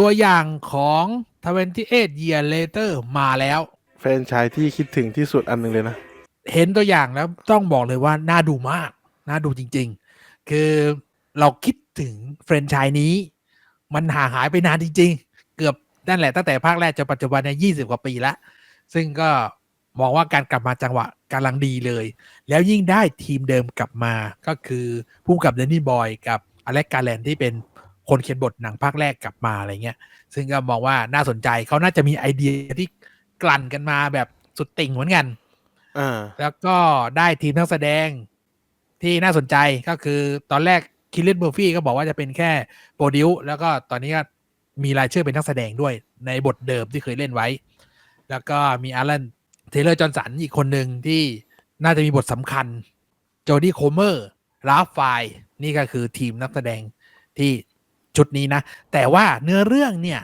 ตัวอย่างของ28 Year Later มาแล้ว แฟรนไชายที่คิดถึงที่สุดอันหนึ่งเลยนะ เห็นตัวอย่างแล้วต้องบอกเลยว่าน่าดูมาก น่าดูจริง ๆ คือเราคิดถึงแฟรนไชายนี้ มันห่างหายไปนานจริง ๆ เกือบนั่นแหละตั้งแต่ภาคแรกจนปัจจุบันเนี่ยยี่สิบกว่าปีแล้วซึ่งก็มองว่าการกลับมาจังหวะกำลังดีเลย แล้วยิ่งได้ทีมเดิมกลับมาก็คือผู้กำกับเดนนี่บอยกับอเล็กกาแลนที่เป็น คนเขียนบทหนังภาคแรกกลับมาอะไรเงี้ย ซึ่งก็มองว่าน่าสนใจเขาน่าจะมีไอเดียที่กลั่นกันมาแบบสุดติ่งเหมือนกันอ่าแล้วก็ได้ทีมนักแสดงที่น่าสนใจก็คือตอนแรกคิลเลนเบอร์ฟี่ก็บอกว่าจะเป็นแค่โปรดิวแล้วก็ตอนนี้ก็มีรายชื่อเป็นนักแสดงด้วยในบทเดิมที่เคยเล่นไว้ แล้วก็มีอารันเทเลอร์จอห์นสันอีกคนหนึ่งที่น่าจะมีบทสำคัญโจดี้โคเมอร์ราฟไฟนี่ก็คือทีมนักแสดงที่ ชุดนี้นะ แต่ว่าเนื้อเรื่องเนี่ย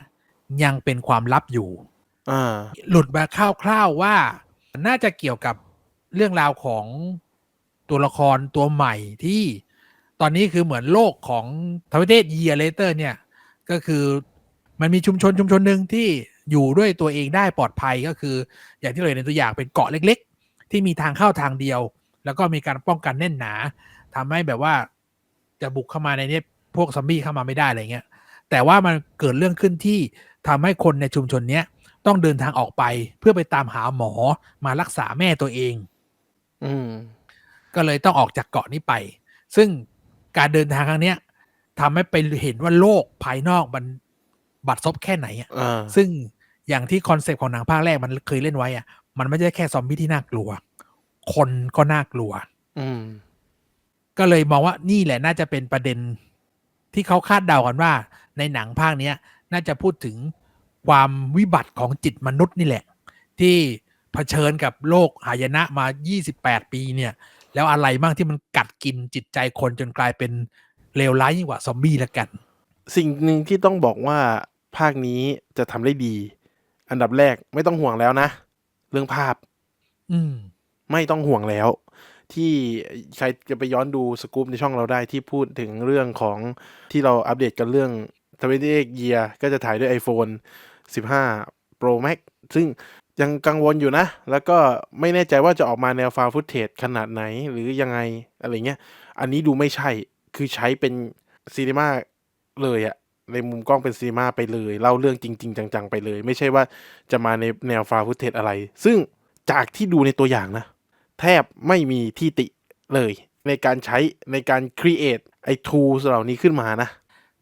ยังเป็นความลับอยู่อ่าหลุดมาคร่าวๆว่าน่าจะเกี่ยวกับเรื่องราวของตัวละครตัวใหม่ที่ตอนนี้คือเหมือนโลกของทวิเทศเยียเลเตอร์เนี่ย ก็คือมันมีชุมชนชุมชนหนึ่งที่อยู่ด้วยตัวเองได้ปลอดภัยก็คือ อย่างที่เราเห็นในตัวอย่างเป็นเกาะเล็ก ๆ ที่มีทางเข้าทางเดียว แล้วก็มีการป้องกันแน่นหนาทำให้แบบว่าจะบุกเข้ามาในเนี้ พวกซอมบี้เข้ามาไม่ได้อะไรเงี้ยแต่ว่ามันเกิดเรื่องขึ้นที่ทำให้คนในชุมชนเนี้ยต้องเดินทางออกไปเพื่อไปตามหาหมอมารักษาแม่ตัวเอง อืมก็เลยต้องออกจากเกาะนี้ไป ซึ่งการเดินทางครั้งเนี้ยทำให้ไปเห็นว่าโลกภายนอกมันบัดซบแค่ไหนอะอ่าซึ่งอย่างที่คอนเซปต์ของหนังภาคแรกมันเคยเล่นไว้อะมันไม่ใช่แค่ซอมบี้ที่น่ากลัว คนก็น่ากลัว อืม ก็เลยมองว่านี่แหละน่าจะเป็นประเด็น ที่เขาคาดเดากันว่า ในหนังภาคเนี้ยน่าจะพูดถึงความวิบัติของจิตมนุษย์นี่แหละ ที่เผชิญกับโลกหายนะมา 28 ปีเนี่ย แล้วอะไรบ้างที่มันกัดกินจิตใจคนจนกลายเป็นเลวร้ายยิ่งกว่าซอมบี้ละกัน สิ่งหนึ่งที่ต้องบอกว่าภาคนี้จะทำได้ดี อันดับแรกไม่ต้องห่วงแล้วนะ เรื่องภาพ อืม ไม่ต้องห่วงแล้ว ที่ใครจะไปย้อนดูสกู๊ปในช่องเราได้ที่พูดถึงเรื่องของที่เราอัปเดตกันเรื่อง28 Year ก็จะถ่ายด้วย iPhone 15 Pro Max ซึ่งยังกังวลอยู่นะ แล้วก็ไม่แน่ใจว่าจะออกมาแนวฟาวฟุตเทจขนาดไหนหรือยังไงอะไรเงี้ย อันนี้ดูไม่ใช่ คือใช้เป็นซีนีมาเลยอะในมุมกล้องเป็นซีนีมาไปเลย เล่าเรื่องจริง ๆ จัง ๆ ไปเลย ไม่ใช่ว่าจะมาในแนวฟาวฟุตเทจอะไร ซึ่งจากที่ดูในตัวอย่างนะ แทบไม่มีที่ติเลยในการใช้ในการ create ไอ้ tools เหล่านี้ขึ้นมานะ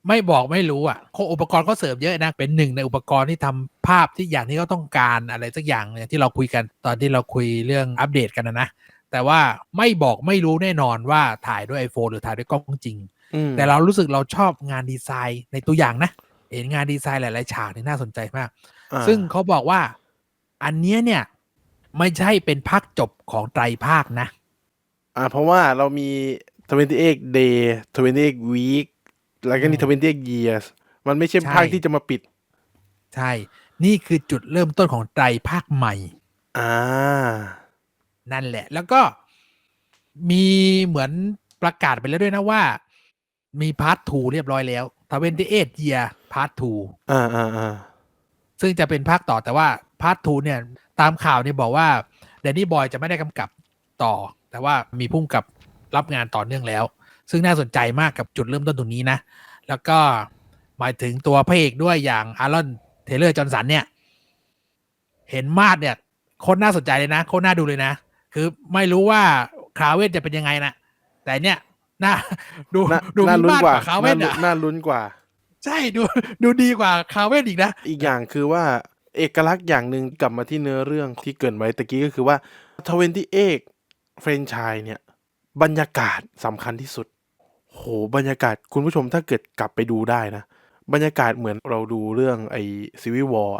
ไม่บอกไม่รู้อะเขาอุปกรณ์ก็เสริมเยอะนะ เป็นหนึ่งในอุปกรณ์ที่ทำภาพที่อย่างที่เขาต้องการอะไรสักอย่างเนี่ยที่เราคุยกันตอนที่เราคุยเรื่องอัปเดตกันนะนะ แต่ว่าไม่บอกไม่รู้แน่นอนว่าถ่ายด้วย iPhone หรือถ่ายด้วยกล้องจริงอืมแต่เรารู้สึกเราชอบงานดีไซน์ในตัวอย่างนะ เห็นงานดีไซน์หลาย ๆ ฉากนี่น่าสนใจมากอ่าซึ่งเขาบอกว่าอันเนี้ยเนี่ย ไม่ใช่เป็นภาคจบของไตรภาคนะ อ่าเพราะว่าเรามี 28 day 28 week แล้วก็นี่28 years มันไม่ใช่ใช่ภาคที่จะมาปิด ใช่ นี่คือจุดเริ่มต้นของไตรภาคใหม่ อ่า นั่นแหละ แล้วก็มีเหมือนประกาศไปแล้วด้วยนะว่า มีพาร์ท 2 เรียบร้อยแล้วทเวนตี้เอทเยียพาร์ทอ่าอ่าอ่า2 ซึ่งจะเป็นภาคต่อแต่ว่าพาร์ท2เนี่ยตามข่าวเนี่ยบอกว่าแดนนี่บอยจะไม่ได้กำกับต่อ แต่ว่ามีพุ่งกับรับงานต่อเนื่องแล้ว ซึ่งน่าสนใจมากกับจุดเริ่มต้นตรงนี้นะ แล้วก็หมายถึงตัวพระเอกด้วยอย่างอารอนเทเลอร์จอห์นสันเนี่ย เห็นมาดเนี่ยโคตรน่าสนใจเลยนะโคตรน่าดูเลยนะ คือไม่รู้ว่าคาเวทจะเป็นยังไงนะแต่เนี่ยน่าดูน่าดูน่ามีลุ้นมาดกกว่าว่าคาเวทน่าอะน่าลุ้นกว่า ใช่ดูดูดีกว่าคาเวทอีกนะ อีกอย่างคือว่าเอกลักษณ์อย่างหนึ่งกลับมาที่เนื้อเรื่องที่เกินไว้ตะกี้ก็คือว่า28เอกเฟรนชายเนี่ย บรรยากาศสำคัญที่สุด โหบรรยากาศคุณผู้ชมถ้าเกิดกลับไปดูได้นะ บรรยากาศเหมือนเราดูเรื่องไอซีวิวอร์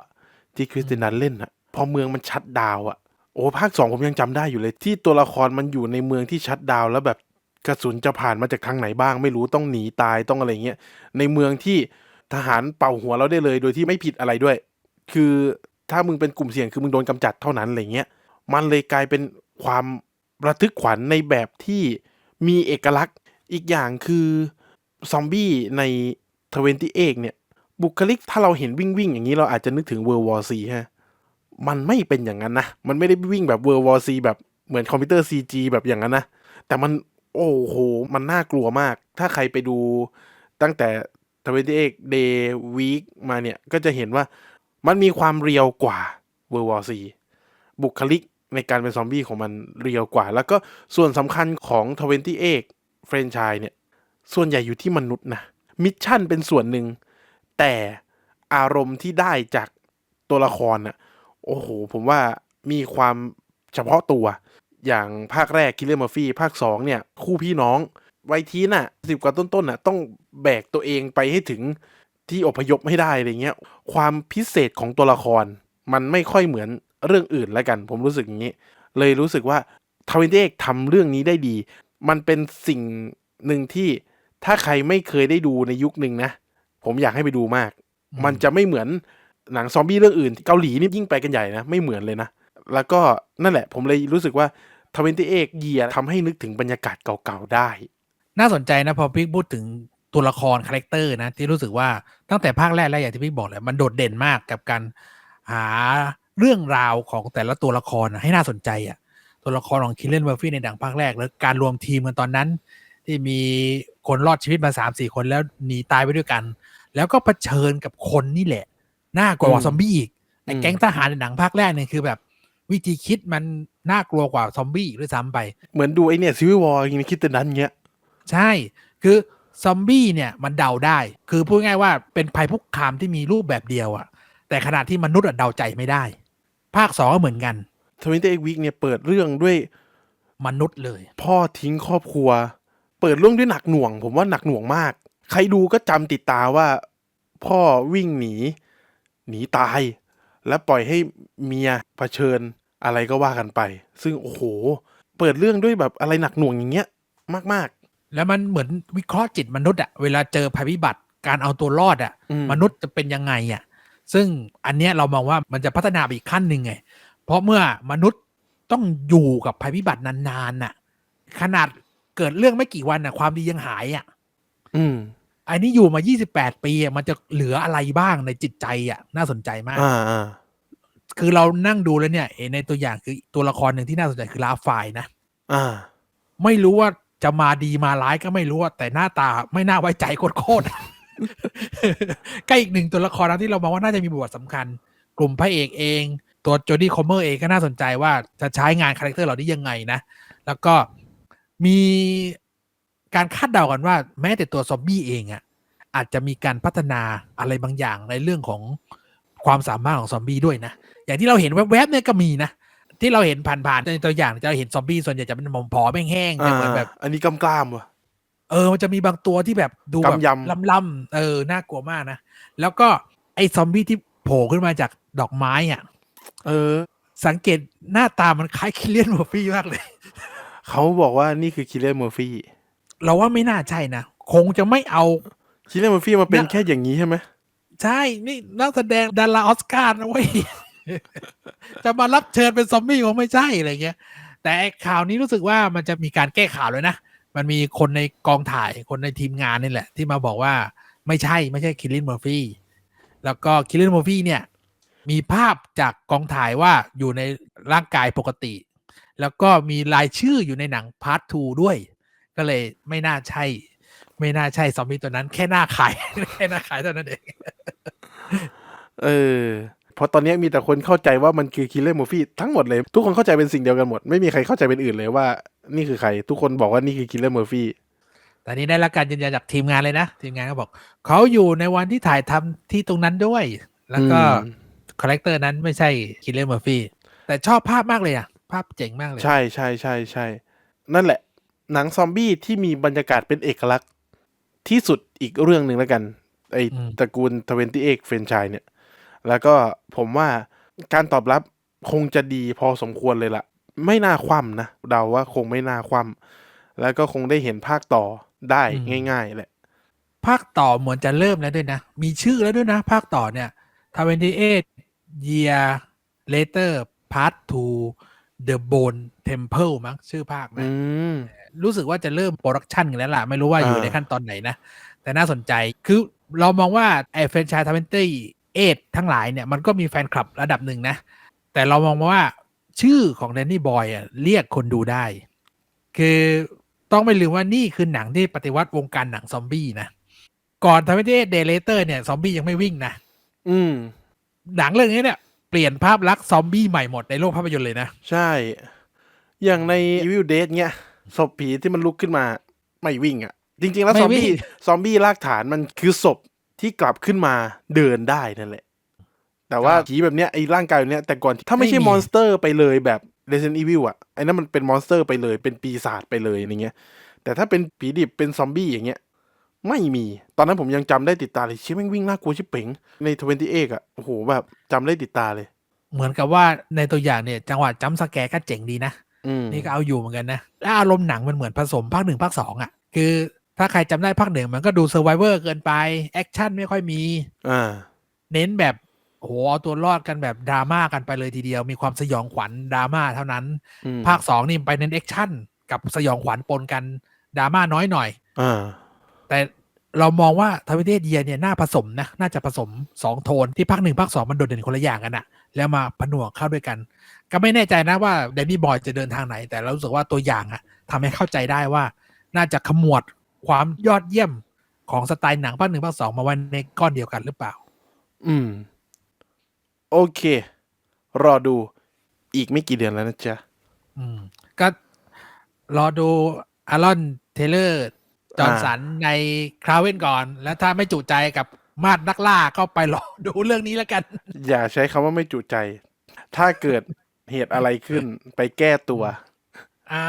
ที่คริสตินันเล่นอะพอเมืองมันชัดดาวอะโอ้ภาคสองผมยังจำได้อยู่เลยที่ตัวละครมันอยู่ในเมืองที่ชัดดาวแล้วแบบ กระสุนจะผ่านมาจากทางไหนบ้างไม่รู้ต้องหนีตายต้องอะไรเงี้ยในเมืองที่ทหารเป่าหัวเราได้เลย โดยที่ไม่ผิดอะไรด้วย คือถ้ามึงเป็นกลุ่มเสี่ยงคือมึงโดนกำจัดเท่านั้นอะไรเงี้ยมันเลยกลายเป็นความระทึกขวัญในแบบที่มีเอกลักษณ์อีกอย่างคือซอมบี้ในทเวนตี้เอกเนี่ย บุคลิกถ้าเราเห็นวิ่งวิ่งอย่างนี้เราอาจจะนึกถึง World War C ฮะมันไม่เป็นอย่างนั้นนะ มันไม่ได้วิ่งแบบ World War C แบบเหมือนคอมพิวเตอร์ CG แบบอย่างนั้นนะ แต่มัน โอ้โห มันน่ากลัวมาก ถ้าใครไปดูตั้งแต่28 Day Week มาเนี่ย ก็จะเห็นว่ามันมีความเรียวกว่า World War C บุคลิกในการเป็นซอมบี้ของมันเรียวกว่า แล้วก็ส่วนสำคัญของ28แฟรนไชส์เนี่ย ส่วนใหญ่อยู่ที่มนุษย์นะ มิชชั่นเป็นส่วนหนึ่ง แต่อารมณ์ที่ได้จากตัวละครน่ะ โอ้โห ผมว่ามีความเฉพาะตัว อย่างภาคแรกคิลเลอร์มอร์ฟี่ภาคสองเนี่ย คู่พี่น้อง ไวทีน่ะสิบกว่าต้นๆน่ะ ต้องแบกตัวเองไปให้ถึงที่อพยพให้ได้อะไรเงี้ย ความพิเศษของตัวละคร มันไม่ค่อยเหมือนเรื่องอื่นแล้วกัน ผมรู้สึกอย่างนี้ เลยรู้สึกว่าทวินเอกทำเรื่องนี้ได้ดี มันเป็นสิ่งหนึ่งที่ถ้าใครไม่เคยได้ดูในยุคหนึ่งนะ ผมอยากให้ไปดูมากอืมมันจะไม่เหมือนหนังซอมบี้เรื่องอื่น เกาหลีนี่ยิ่งไปกันใหญ่นะ ไม่เหมือนเลยนะ แล้วก็นั่นแหละ ผมเลยรู้สึกว่า ทวินตี้เอกเยียทำให้นึกถึงบรรยากาศเก่าๆได้ น่าสนใจนะพอพี่พูดถึงตัวละครคาแรคเตอร์นะ ที่รู้สึกว่าตั้งแต่ภาคแรกแล้วอย่างที่พี่บอกเลยมันโดดเด่นมากกับการหาเรื่องราวของแต่ละตัวละครน่ะให้น่าสนใจอะตัวละครของคิลเลนเวอร์ฟี่ในดังภาคแรก แล้วการรวมทีมกันตอนนั้น ที่มีคนรอดชีวิตมาสามสี่คนแล้วหนีตายไปด้วยกัน แล้วก็เผชิญกับคนนี่แหละน่ากลัวกว่าอืมซอมบี้อีกไอ้อืมแก๊งทหารในหนังภาคแรกเนี่ยคือแบบ วิธีคิดมันน่ากลัวกว่าซอมบี้อีกด้วยซ้ำไป เหมือนดูไอเนี่ยซีวิวอร์อย่างนี้คิดแต่นั้นเงี้ย ใช่ คือซอมบี้เนี่ยมันเดาได้ คือพูดง่ายๆว่าเป็นภัยคุกคามที่มีรูปแบบเดียวอะแต่ขณะที่มนุษย์อะเดาใจไม่ได้ ภาคสองก็เหมือนกันทวินตี้เอกวีคเนี่ยเปิดเรื่องด้วยมนุษย์เลย พ่อทิ้งครอบครัว เปิดเรื่องด้วยหนักหน่วง ผมว่าหนักหน่วงมาก ใครดูก็จำติดตาว่า พ่อวิ่งหนี หนีตาย และปล่อยให้เมียเผชิญอะไรก็ว่ากันไป ซึ่งโอ้โห เปิดเรื่องด้วยแบบอะไรหนักหน่วงอย่างเงี้ย มากแล้วมันเหมือนวิเคราะห์จิตมนุษย์อะเวลาเจอภัยพิบัติการเอาตัวรอดอะอืมมนุษย์จะเป็นยังไงอะซึ่งอันเนี้ยเรามองว่ามันจะพัฒนาไปอีกขั้นหนึ่งไง เพราะเมื่อมนุษย์ต้องอยู่กับภัยพิบัตินานๆน่ะ ขนาดเกิดเรื่องไม่กี่วันน่ะ ความดียังหายอะๆอืม อันนี้อยู่มา 28 ปีอะมันจะเหลืออะไรบ้างในจิตใจอะ น่าสนใจมาก อ่าอ่าคือเรานั่งดูแล้วเนี่ยเห็นในตัวอย่างคือตัวละครหนึ่งที่น่าสนใจคือลาฟายนะ อ่า ไม่รู้ว่าจะมาดีมาร้ายก็ไม่รู้อะแต่หน้าตาไม่น่าไว้ใจโคตรๆ ก็อีกหนึ่งตัวละครนะที่เรามองว่าน่าจะมีบทบาทสำคัญ กลุ่มพระเอกเอง ตัวโจดี้คอมเมอร์เองก็น่าสนใจว่าจะใช้งานคาแรคเตอร์เหล่านี้ยังไงนะ แล้วก็มี การคาดเดากันว่าแม้แต่ตัวซอมบี้เองอะอาจจะมีการพัฒนาอะไรบางอย่างในเรื่องของความสามารถของซอมบี้ด้วยนะ อย่างที่เราเห็นแวบๆเนี่ยก็มีนะ ที่เราเห็นผ่านๆในตัวอย่างจะเห็นซอมบี้ส่วนใหญ่จะเป็นผอมๆแห้งๆอ่าจะเหมือนแบบ อันนี้กำกล้ามว่ะเออมันจะมีบางตัวที่แบบดูแบบกำยำล่ำๆเออน่ากลัวมากนะ แล้วก็ไอ้ซอมบี้ที่โผล่ขึ้นมาจากดอกไม้อะเออ สังเกตหน้าตามันคล้ายคิเลียนมอร์ฟี่มากเลย เขาบอกว่านี่คือคิลเลอร์เมอร์ฟี่ เราว่าไม่น่าใช่นะ คงจะไม่เอาคิลเลอร์เมอร์ฟี่มาเป็นน่ะแค่อย่างนี้ใช่ไหมใช่ นี่นักแสดงดาราออสการ์นะเว้ย จะมารับเชิญเป็นซอมบี้คงไม่ใช่อะไรเงี้ย แต่ไอ้ข่าวนี้รู้สึกว่ามันจะมีการแก้ข่าวเลยนะ มันมีคนในกองถ่ายคนในทีมงานนี่แหละ ที่มาบอกว่าไม่ใช่ไม่ใช่คิลลินมอร์ฟี่แล้วก็คิลลินมอร์ฟี่เนี่ย มีภาพจากกองถ่ายว่าอยู่ในร่างกายปกติ แล้วก็มีรายชื่ออยู่ในหนังพาร์ท2ด้วย ก็เลยไม่น่าใช่ ไม่น่าใช่ซอมบี้ตัวนั้น แค่หน้าขายแค่หน้าขายเท่านั้นเองเออเพราะตอนนี้มีแต่คนเข้าใจว่ามันคือคิลเลอร์เมอร์ฟี่ทั้งหมดเลย ทุกคนเข้าใจเป็นสิ่งเดียวกันหมด ไม่มีใครเข้าใจเป็นอื่นเลยว่า นี่คือใคร ทุกคนบอกว่านี่คือคิลเลอร์เมอร์ฟี่แต่นี้ได้รับการยืนยันจากทีมงานเลยนะ ทีมงานก็บอก เขาอยู่ในวันที่ถ่ายทำที่ตรงนั้นด้วย แล้วก็อืมคาแรคเตอร์นั้นไม่ใช่คิลเลอร์มอร์ฟี่แต่ชอบภาพมากเลยอะภาพเจ๋งมากเลย ใช่ใช่ใช่ใช่นั่นแหละ หนังซอมบี้ที่มีบรรยากาศเป็นเอกลักษณ์ที่สุดอีกเรื่องหนึ่งแล้วกัน ไออืมตระกูลทเวนตี้เอกเฟรนชายเนี่ย แล้วก็ผมว่าการตอบรับคงจะดีพอสมควรเลยล่ะ ไม่น่าคว่ำนะเดาว่าคงไม่น่าคว่ำแล้วก็คงได้เห็นภาคต่อได้ง่ายๆแหละ ภาคต่อเหมือนจะเริ่มแล้วด้วยนะ มีชื่อแล้วด้วยนะ ภาคต่อเนี่ย28 year later part 2 the bone temple มั้งชื่อภาคนะอืมรู้สึกว่าจะเริ่มโปรดักชันกันแล้วล่ะ ไม่รู้ว่าอยู่อ่าในขั้นตอนไหนนะ แต่น่าสนใจคือเรามองว่าไอ้แฟรนไชส์ทเวนตี้เอทั้งหลายเนี่ย มันก็มีแฟนคลับระดับหนึ่งนะ แต่เรามองว่าชื่อของแดนนี่บอยอะเรียกคนดูได้ คือต้องไม่ลืมว่านี่คือหนังที่ปฏิวัติวงการหนังซอมบี้นะ ก่อนทเวนตี้เดเลเตอร์เนี่ย ซอมบี้ยังไม่วิ่งนะ อืมหนังเรื่องนี้เนี่ย เปลี่ยนภาพลักษณ์ซอมบี้ใหม่หมดในโลกภาพยนตร์เลยนะ ใช่ อย่างใน Evil Dead เนี่ยศพผีที่มันลุกขึ้นมาไม่วิ่งอะ่ะ จริง ๆ แล้วไม่ซอมวิ่บี้งซอมบี้รากฐานมันคือศพที่กลับขึ้นมาเดินได้นั่นแหละ แต่ว่าผีแบบเนี้ยไอ้ร่างกายแบบเนี้ยแต่ก่อนถ้าไม่ใช่มอนสเตอร์ไปเลยแบบ Resident Evil อะไอ้นั่นมันเป็นมอนสเตอร์ไปเลยเป็นปีศาจไปเลยอย่างเงี้ยแต่ถ้าเป็นผีดิบเป็นซอมบี้อย่างเงี้ย ไม่มี ตอนนั้นผมยังจำได้ติดตาเลยเชี่ยแม่งวิ่งน่ากลัวชิบเป๋งในทเวนตี้เอกอะโอ้โหแบบจำได้ติดตาเลย เหมือนกับว่าในตัวอย่างเนี่ย จังหวะจัมป์สแกร์ก็เจ๋งดีนะอืมนี่ก็เอาอยู่เหมือนกันนะแล้วอารมณ์หนังมันเหมือนผสมภาคหนึ่งภาคสองอะคือถ้าใครจำได้ภาคหนึ่งมันก็ดูเซอร์ไวเวอร์เกินไป แอคชั่นไม่ค่อยมีอ่าเน้นแบบโอ้โหเอาตัวรอดกันแบบดราม่ากันไปเลยทีเดียว มีความสยองขวัญดราม่าเท่านั้นอืมภาคสองนี่ไปเน้นแอคชั่นกับสยองขวัญปนกันดราม่าน้อยหน่อยอ่า แต่เรามองว่าทวิเทศเยียเนี่ยน่าผสมนะน่าจะผสมสองโทนที่ภาคหนึ่งภาคสองมันโดดเด่นคนละอย่างกันอะแล้วมาผนวกเข้าด้วยกัน ก็ไม่แน่ใจนะว่าแดนนี่บอยจะเดินทางไหน แต่เรารู้สึกว่าตัวอย่างอะทำให้เข้าใจได้ว่า น่าจะขมวดความยอดเยี่ยมของสไตล์หนังภาคหนึ่งภาคสองมาไว้ในก้อนเดียวกันหรือเปล่า อืม โอเค รอดูอีกไม่กี่เดือนแล้วนะจ๊ะ อืม ก็รอดูอารอนเทเลอร์ จอร์นสันในคราวเวนก่อน แล้วถ้าไม่จุใจกับมาดนักล่าก็ไปรอดูเรื่องนี้แล้วกัน อย่าใช้คำว่าไม่จุใจ ถ้าเกิดเหตุอะไรขึ้นไปแก้ตัว อ่า